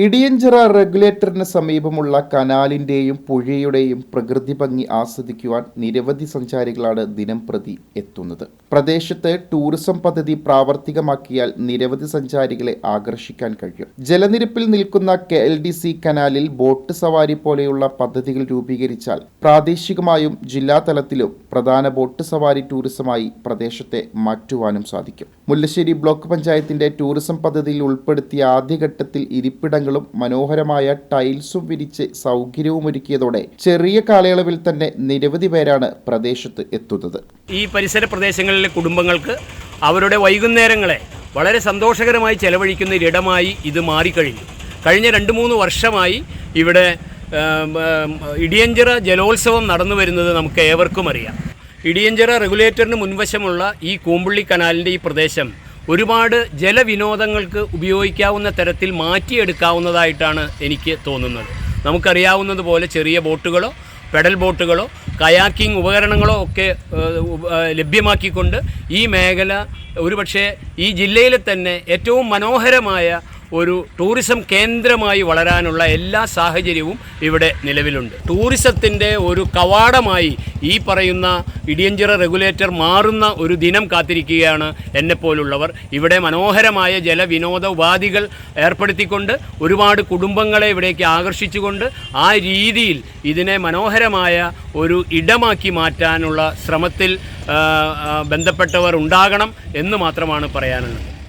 ഇടിയഞ്ചിറ റെഗുലേറ്ററിന് സമീപമുള്ള കനാലിന്റെയും പുഴയുടെയും പ്രകൃതി ഭംഗി ആസ്വദിക്കുവാൻ നിരവധി സഞ്ചാരികളാണ് ദിനം പ്രതി എത്തുന്നത്. പ്രദേശത്ത് ടൂറിസം പദ്ധതി പ്രാവർത്തികമാക്കിയാൽ നിരവധി സഞ്ചാരികളെ ആകർഷിക്കാൻ കഴിയും. ജലനിരപ്പിൽ നിൽക്കുന്ന കെ എൽ ഡി സി കനാലിൽ ബോട്ട് സവാരി പോലെയുള്ള പദ്ധതികൾ രൂപീകരിച്ചാൽ പ്രാദേശികമായും ജില്ലാ തലത്തിലും പ്രധാന ബോട്ട് സവാരി ടൂറിസമായി പ്രദേശത്തെ മാറ്റുവാനും സാധിക്കും. മുല്ലശ്ശേരി ബ്ലോക്ക് പഞ്ചായത്തിന്റെ ടൂറിസം പദ്ധതിയിൽ ഉൾപ്പെടുത്തിയ ആദ്യഘട്ടത്തിൽ ഇരിപ്പിടങ്ങളും മനോഹരമായ ടൈൽസും വിരിച്ച് സൗകര്യവും ഒരുക്കിയതോടെ ചെറിയ കാലയളവിൽ തന്നെ നിരവധി പേരാണ് പ്രദേശത്ത് എത്തുന്നത്. ഈ പരിസര പ്രദേശങ്ങളിലെ കുടുംബങ്ങൾക്ക് അവരുടെ വൈകുന്നേരങ്ങളെ വളരെ സന്തോഷകരമായി ചെലവഴിക്കുന്ന ഒരിടമായി ഇത് മാറിക്കഴിഞ്ഞു. കഴിഞ്ഞ രണ്ട് മൂന്ന് വർഷമായി ഇവിടെ ഇടിയഞ്ചിറ ജലോത്സവം നടന്നു വരുന്നത് നമുക്ക് ഏവർക്കും അറിയാം. ഇടിയഞ്ചിറ റെഗുലേറ്ററിന് മുൻവശമുള്ള ഈ കൂമ്പുള്ളി കനാലിന്റെ ഈ പ്രദേശം ഒരുപാട് ജലവിനോദങ്ങൾക്ക് ഉപയോഗിക്കാവുന്ന തരത്തിൽ മാറ്റിയെടുക്കാവുന്നതായിട്ടാണ് എനിക്ക് തോന്നുന്നത്. നമുക്കറിയാവുന്നതുപോലെ ചെറിയ ബോട്ടുകളോ പെഡൽ ബോട്ടുകളോ കയാക്കിംഗ് ഉപകരണങ്ങളോ ഒക്കെ ലഭ്യമാക്കിക്കൊണ്ട് ഈ മേഖല ഒരുപക്ഷെ ഈ ജില്ലയിലെ തന്നെ ഏറ്റവും മനോഹരമായ ഒരു ടൂറിസം കേന്ദ്രമായി വളരാനുള്ള എല്ലാ സാഹചര്യവും ഇവിടെ നിലവിലുണ്ട്. ടൂറിസത്തിന്റെ ഒരു കവാടമായി ഈ പറയുന്ന ഇടിയഞ്ചിറ റെഗുലേറ്റർ മാറുന്ന ഒരു ദിനം കാത്തിരിക്കുകയാണ് എന്നെപ്പോലുള്ളവർ. ഇവിടെ മനോഹരമായ ജലവിനോദ ഉപാധികൾ ഏർപ്പെടുത്തിക്കൊണ്ട് ഒരുപാട് കുടുംബങ്ങളെ ഇവിടേക്ക് ആകർഷിച്ചുകൊണ്ട് ആ രീതിയിൽ ഇതിനെ മനോഹരമായ ഒരു ഇടമാക്കി മാറ്റാനുള്ള ശ്രമത്തിൽ ബന്ധപ്പെട്ടവർ ഉണ്ടാകണം എന്ന് മാത്രമാണ് പറയാനുള്ളത്.